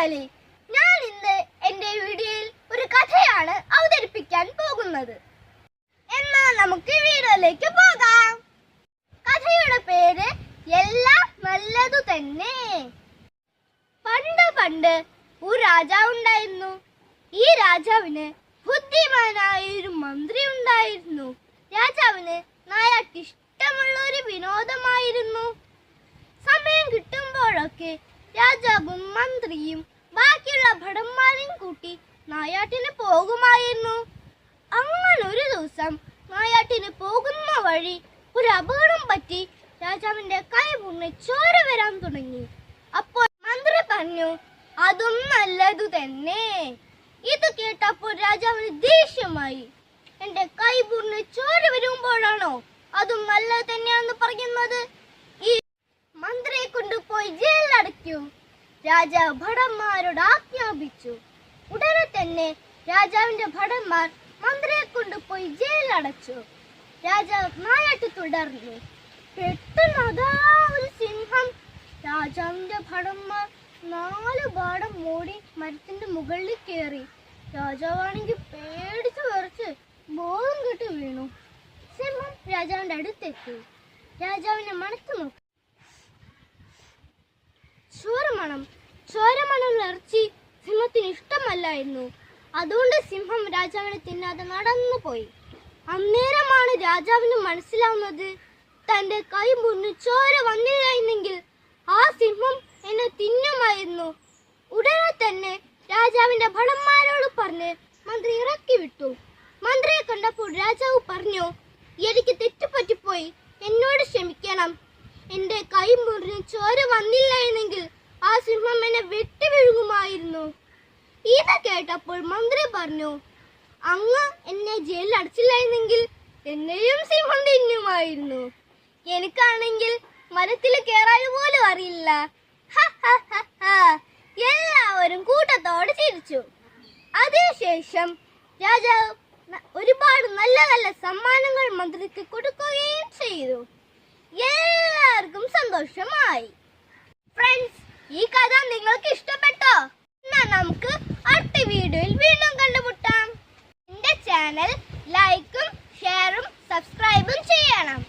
Family ഞാൻ ഇന്ന് എന്റെ വീഡിയോയിൽ ഒരു കഥയാണ് അവതരിപ്പിക്കാൻ പോകുന്നത്. എന്നാൽ നമുക്ക് വീഡിയോയിലേക്ക് പോകാം. കഥയുടെ പേര് എല്ലാം നല്ലതു തന്നെ പണ്ട് പണ്ട് ഒരു രാജാവ് ഉണ്ടായിരുന്നു. ഈ രാജാവിന് ബുദ്ധിമാനായ ഒരു മന്ത്രി ഉണ്ടായിരുന്നു. രാജാവിന് നായാട്ട് ഇഷ്ടമുള്ള ഒരു വിനോദമായിരുന്നു. സമയം കിട്ടുമ്പോഴൊക്കെ രാജാവും മന്ത്രിയും ബാക്കിയുള്ള ഭടന്മാരെയും കൂട്ടി നായാട്ടിന് പോകുമായിരുന്നു. അങ്ങനെ ഒരു ദിവസം നായാട്ടിന് പോകുന്ന വഴി ഒരു അപകടം പറ്റി രാജാവിന്റെ കൈ മുന്നെ ചോര വരാൻ തുടങ്ങി. അപ്പോൾ മന്ത്രി പറഞ്ഞു അതും നല്ലതു തന്നെ. ഇത് കേട്ടപ്പോൾ രാജാവിന് ദേഷ്യമായി. എന്റെ കൈ പൂർണ ചോര വരുമ്പോഴാണോ അതും നല്ലത് തന്നെയാണെന്ന് പറയുന്നത്? ഈ മന്ത്രിയെ കൊണ്ടുപോയി ജയിലിലടയ്ക്കൂ രാജാവ് ഭടന്മാരോട് ആജ്ഞാപിച്ചു. ഉടനെ തന്നെ രാജാവിന്റെ ഭടന്മാർ മന്ത്രിയെ കൊണ്ടുപോയി ജയിലിലടച്ചു. രാജാവ് നായാട്ട് തുടർന്നു. പെട്ടെന്ന് അതാ ഒരു സിംഹം രാജാവിന്റെ ഭടന്മാർ നാല് പാടം മൂടി മരത്തിന്റെ മുകളിൽ കയറി രാജാവാണെങ്കിൽ പേടിച്ചു വിറച്ച് ബോധം കെട്ട് വീണു. സിംഹം രാജാവിന്റെ അടുത്തെത്തി. രാജാവിനെ മണത്തു നോക്കി. ചോരമണം ചോരമണം ഇറച്ചി സിംഹത്തിന് ഇഷ്ടമല്ലായിരുന്നു. അതുകൊണ്ട് സിംഹം രാജാവിനെ തിന്നാതെ നടന്നു പോയി അന്നേരമാണ് രാജാവിന് മനസ്സിലാവുന്നത് തന്റെ കൈ മുന്നിൽ ചോര വന്നില്ലായിരുന്നെങ്കിൽ ആ സിംഹം എന്നെ തിന്നുമായിരുന്നു. ഉടനെ തന്നെ രാജാവിന്റെ ഭടന്മാരോട് പറഞ്ഞ് മന്ത്രി ഇറക്കി വിട്ടു. മന്ത്രിയെ കണ്ടപ്പോൾ രാജാവ് പറഞ്ഞു എനിക്ക് തെറ്റുപറ്റിപ്പോയി. എന്നോട് ക്ഷമിക്കണം. എന്റെ കൈ മുറിഞ്ഞ് ചോര വന്നില്ലായിരുന്നെങ്കിൽ ആ സിംഹം എന്നെ വെട്ടി വിഴുങ്ങുമായിരുന്നു. ഇത് കേട്ടപ്പോൾ മന്ത്രി പറഞ്ഞു അങ്ങ് എന്നെ ജയിലിൽ അടച്ചില്ലായിരുന്നെങ്കിൽ എന്നെയും സിംഹം തിന്നുമായിരുന്നു. എനിക്കാണെങ്കിൽ മരത്തിൽ കയറാൻ പോലും അറിയില്ല. എല്ലാവരും കൂട്ടത്തോടെ ചിരിച്ചു. അതിനുശേഷം രാജാവ് ഒരുപാട് നല്ല നല്ല സമ്മാനങ്ങൾ മന്ത്രിക്ക് കൊടുക്കുകയും ചെയ്തു. എല്ലാവർക്കും സന്തോഷമായി. ഫ്രണ്ട്സ് ഈ കഥ നിങ്ങൾക്ക് ഇഷ്ടപ്പെട്ടോ? എന്നാ നമുക്ക് അടുത്ത വീഡിയോയിൽ വീണ്ടും കണ്ടുമുട്ടാം. എന്റെ ചാനൽ ലൈക്കും ഷെയറും സബ്സ്ക്രൈബും ചെയ്യണം.